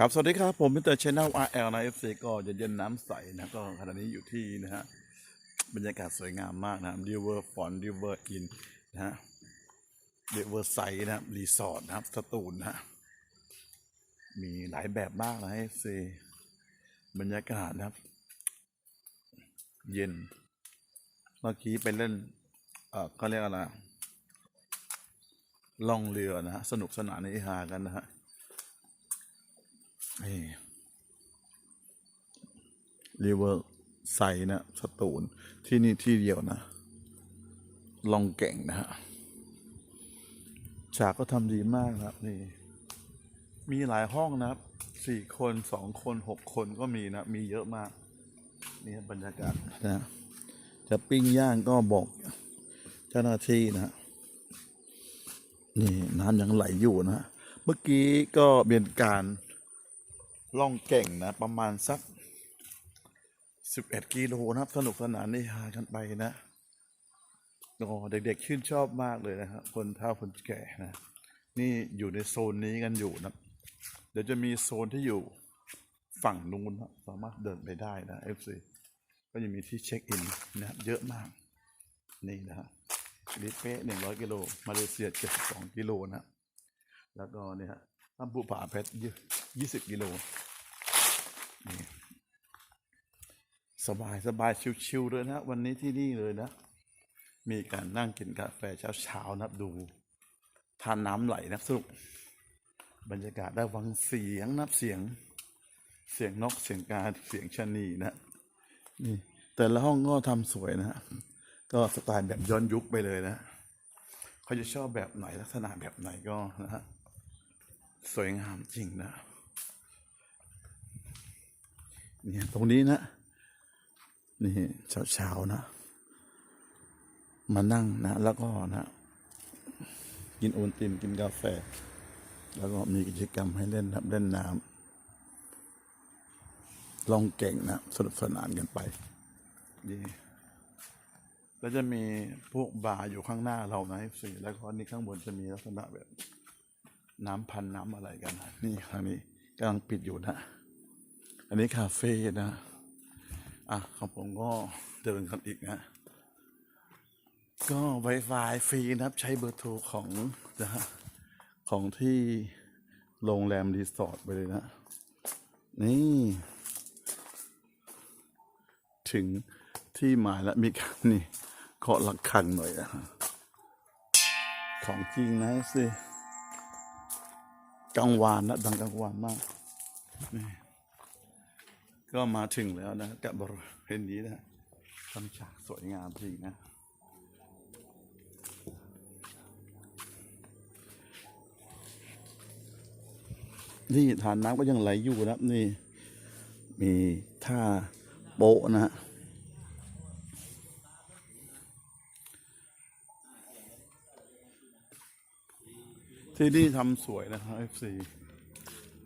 ครับ สวัสดีครับ ผมมิสเตอร์ชแนล RL นะ FC ก็เย็นน้ำใสนะก็ขณะนี้อยู่ที่นะฮะบรรยากาศสวยงามมากนะริเวอร์ฟอนริเวอร์อินนะฮะริเวอร์ไซนะครับรีสอร์ทนะครับสตูลนะฮะมีหลายแบบมากนะ FC บรรยากาศนะครับ เย็น เมื่อกี้ไปเล่นเอ่อก็เรียกอะไรล่องเรือนะฮะสนุกสนานในฮากันนะฮะ นี่ริเวอร์ไซนะสตูลที่นี่ที่เดียวนะ ลองเก่งนะฮะฉากก็ทำดีมากครับนี่ มีหลายห้องนะครับสี่คนสองคนหกคนก็มีนะ มีเยอะมาก นี่บรรยากาศนะจะปิ้งย่างก็บอกเจ้าหน้าที่นะนี่น้ำยังไหลอยู่นะ เมื่อกี้ก็เป็นการ ล่องเก่งนะ ประมาณสักสิบเอ็ดกิโลนะครับ สนุกสนานนี่หากันไปนะโอ้เด็ก ๆ ชื่นชอบมากเลยนะครับคนเฒ่าคนแก่นะ นี่อยู่ในโซนนี้กันอยู่นะ เดี๋ยวจะมีโซนที่อยู่ฝั่งนู้นนะสามารถเดินไปได้นะ FC ก็ยังมีที่เช็คอินนะครับเยอะมาก นี่นะฮะลิเป้หนึ่งร้อยกิโลมาเลเซียเจ็ดสิบสองกิโลนะ แล้วก็เนี่ยฮะ ลำพูผาเพชรยี่สิบกิโลนี่สบายสบายชิวๆเลยนะ วันนี้ที่นี่เลยนะ มีการนั่งกินกาแฟเช้าๆนับดู ทานน้ำไหลนะสนุก บรรยากาศได้ฟังเสียงนับเสียง เสียงนกเสียงกาเสียงชะนีนะ นี่ แต่ละห้องก็ทำสวยนะฮะก็สไตล์แบบย้อนยุคไปเลยนะเขาจะชอบแบบไหนลักษณะแบบไหนก็นะฮะ สวยงามจริงนะเนี่ยตรงนี้นะ นี่เช้าๆนะ มานั่งนะ แล้วก็นะ กินโอนตินกินกาแฟ แล้วก็มีกิจกรรมให้เล่นครับเล่นน้ำลองเก่งนะสนุกสนานกันไปดีแล้วจะมีพวกบาร์อยู่ข้างหน้าเรานะสิแล้วก็นี่ข้างบนจะมีลักษณะแบบ น้ำพันน้ำอะไรกันนะนี่ทางนี้กำลังปิดอยู่นะ อันนี้คาเฟ่นะ อะของผมก็เดินกันอีกนะ ก็ Wi-Fi ฟรีนะครับ ใช้เบอร์โทรของนะของที่โรงแรมรีสอร์ทไปเลยนะ นี่ ถึงที่หมายแล้วมีการนี่เคาะระฆังหน่อยนะของจริงนะสิ กลางวานนะดังกลางวานมากนี่ก็มาถึงแล้วนะกับบริเวณนี้นะทำฉากสวยงามจริงนะ นี่ฐานน้ำก็ยังไหลอยู่นะนี่ มีท่าโป๊ะนะฮะ ที่นี่ทำสวยนะครับ FC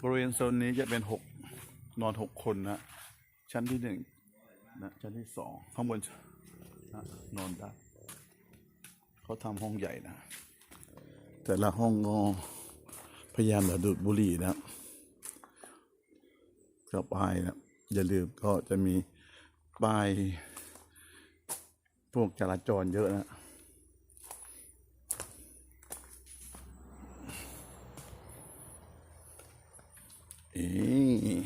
บริเวณโซนนี้จะเป็นหกนอนหกคนนะ ชั้นที่หนึ่งนะชั้นที่สองข้างบนนะนอนได้เขาทำห้องใหญ่นะ แต่ละห้องก็พยายามอย่าดูดบุหรี่นะครับป้ายนะอย่าลืมก็จะมีป้ายพวกจราจรเยอะนะ เอ๊ะ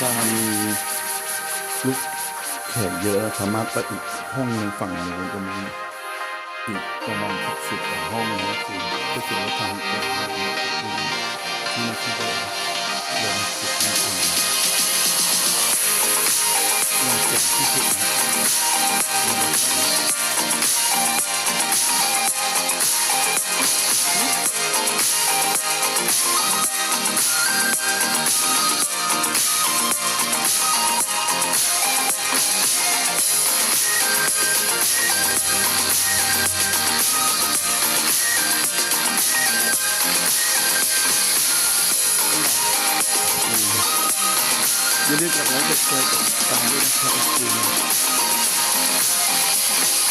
มานนะมันเอาละถ้ามีลูกแขกเยอะสามารถไปอีกห้องหนึ่งฝั่งหนึ่งตรงนี้อีกประมาณสักสิบกว่าห้องนะคือก็คือว่าทางแก่นะที่นี่ที่เดิมเดินสิบนาทีที่สุดนะ I'm going to take a hundred and twenty put.